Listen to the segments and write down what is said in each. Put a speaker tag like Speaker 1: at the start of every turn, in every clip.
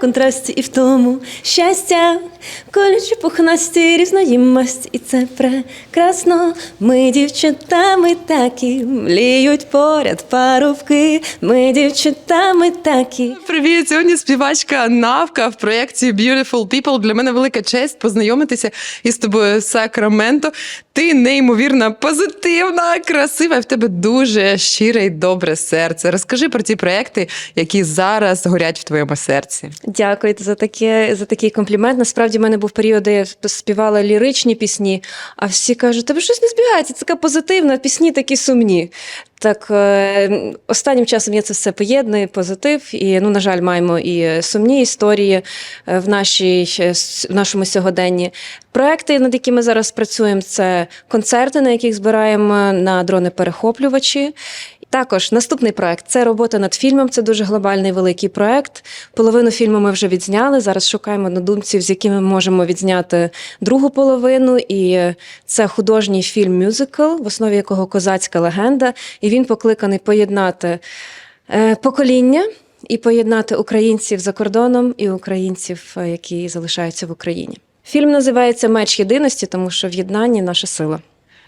Speaker 1: контрасті і в тому щастя, колючі пухнасті різноїмость, і це прекрасно. Ми дівчатами такі мліють поряд парубки. Ми дівчатами такі.
Speaker 2: Привіт! Сьогодні співачка Навка в проєкті Beautiful People. Для мене велика честь познайомитися із тобою Сакраменто. Ти неймовірно позитивна, красива. і В тебе дуже щире і добре серце. Розкажи про ті проекти, які зараз горять в твоєму серці.
Speaker 1: Дякую за таке за такий комплімент. Насправді в мене був період, де я співала ліричні пісні, а всі кажуть, тебе щось не збігається, це така позитивна, пісні такі сумні. Так е, останнім часом я це все поєдную, позитив. І, ну, на жаль, маємо і сумні історії е, в, нашій, е, в нашому сьогоденні. Проекти, над якими зараз працюємо, це концерти, на яких збираємо на дрони-перехоплювачі. Також наступний проект це робота над фільмом. Це дуже глобальний великий проект. Половину фільму ми вже відзняли. Зараз шукаємо однодумців, з якими ми можемо відзняти другу половину. І це художній фільм мюзикл, в основі якого козацька легенда. І він покликаний поєднати е, покоління і поєднати українців за кордоном і українців, е, які залишаються в Україні. Фільм називається Меч єдиності, тому що в єднанні наша сила.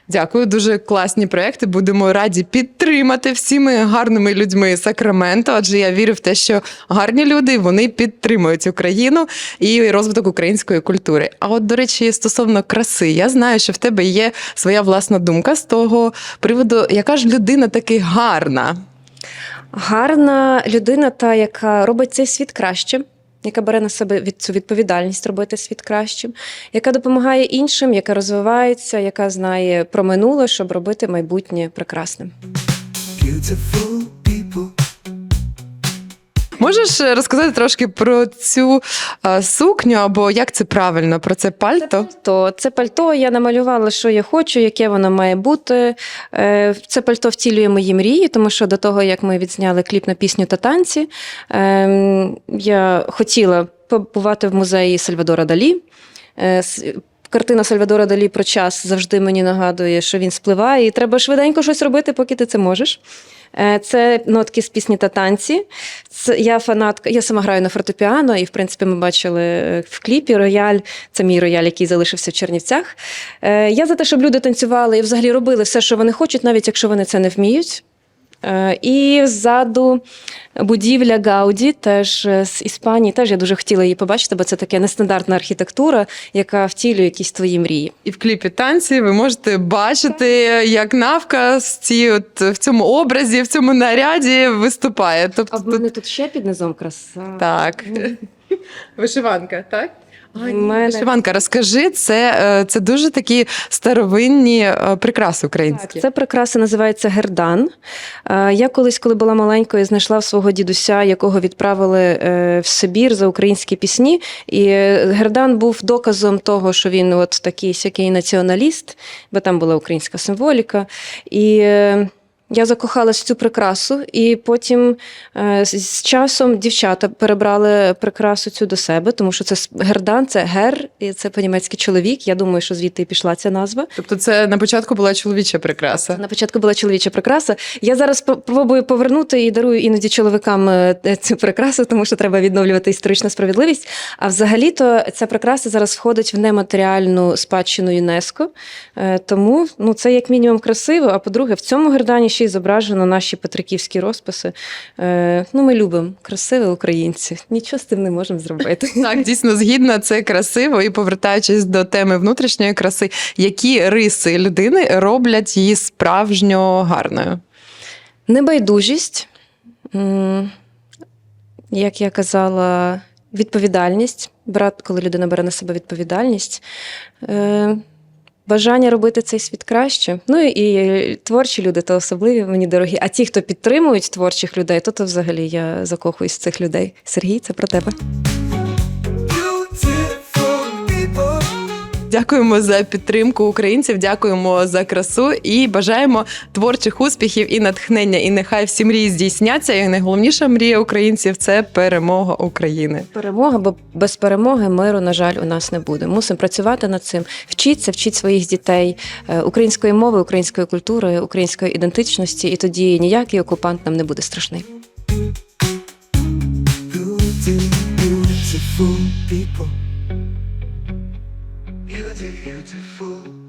Speaker 2: Дякую, дуже класні проекти. Будемо раді підтримати всіми гарними людьми Сакраменто, адже я вірю в те, що гарні люди вони підтримують Україну і розвиток української культури. А от, до речі, стосовно краси, я знаю, що в тебе є своя власна думка з того приводу, яка ж людина таки гарна.
Speaker 1: Гарна людина, та яка робить цей світ кращим, яка бере на себе від цю відповідальність робити світ кращим, яка допомагає іншим, яка розвивається, яка знає про минуле, щоб робити майбутнє прекрасним.
Speaker 3: Beautiful people.
Speaker 2: Можеш е, розказати трошки про цю е, сукню або як це правильно, про це пальто?
Speaker 1: То це пальто я намалювала, що я хочу, яке воно має бути. Е, Це пальто втілює мої мрії, тому що до того, як ми відзняли кліп на пісню та танці, ем, я хотіла побувати в музеї Сальвадора Далі. Картина Сальвадора Далі про час завжди мені нагадує, що він спливає, і треба швиденько щось робити, поки ти це можеш. Е, Це нотки з пісні та танці. Це я фанатка. Я сама граю на фортепіано, і в принципі ми бачили е, в кліпі рояль. Це мій рояль, який залишився в Чернівцях. Е, Я за те, щоб люди танцювали і взагалі робили все, що вони хочуть, навіть якщо вони це не вміють. Е, І ззаду будівля Гауді, теж е, з Іспанії. Теж я дуже хотіла її побачити, бо це така нестандартна архітектура, яка втілює якісь твої мрії.
Speaker 2: І в кліпі танці ви можете бачити, як навка з ці, от, в цьому образі, в цьому наряді виступає. Тобто
Speaker 1: А в мене тут ще під низом краса.
Speaker 2: так. Вишиванка, так? Вишиванка, розкажи, це, е, це дуже такі старовинні е, прикраси українські.
Speaker 1: Так, це прикраса називається гердан. Е, Я колись, коли була маленькою, знайшла в свого дідуся, якого відправили в Сибір за українські пісні. І гердан був доказом того, що він от такий сякий націоналіст, бо там була українська символіка. І я закохалась в цю прикрасу, і потім е, з часом дівчата перебрали прикрасу цю до себе, тому що це гердан, це гер, і це по-німецьки чоловік. Я думаю, що звідти і пішла ця назва.
Speaker 2: Тобто, це на початку була чоловіча прикраса.
Speaker 1: На початку була чоловіча прикраса. Я зараз по- пробую повернути і дарую іноді чоловікам е, цю прикрасу, тому що треба відновлювати історичну справедливість. А взагалі-то ця прикраса зараз входить в нематеріальну спадщину ЮНЕСКо. Е, Тому ну, це як мінімум красиво. А по-друге, в цьому гердані ще й зображено наші петриківські розписи. Е, Ну, ми любимо красиві українці. Нічого з тим не можемо зробити.
Speaker 2: Так, дійсно згідна, це красиво. І повертаючись до теми внутрішньої краси, які риси людини роблять її справжньо гарною?
Speaker 1: Небайдужість, як я казала, відповідальність. Брат, коли людина бере на себе відповідальність. Е, Бажання робити цей світ краще. Ну і творчі люди то особливі мені дорогі. А ті, хто підтримують творчих людей, то то взагалі я закохуюсь в цих людей. Сергій, це про тебе.
Speaker 2: Дякуємо за підтримку українців, дякуємо за красу і бажаємо творчих успіхів і натхнення. І нехай всі мрії здійсняться. І найголовніша мрія українців це перемога України.
Speaker 1: Перемога, бо без перемоги миру, на жаль, у нас не буде. Мусимо працювати над цим. Вчіться, вчіть своїх дітей е, української мови, української культури, української ідентичності, і тоді ніякий окупант нам не буде страшний.
Speaker 2: Beautiful people. beautiful.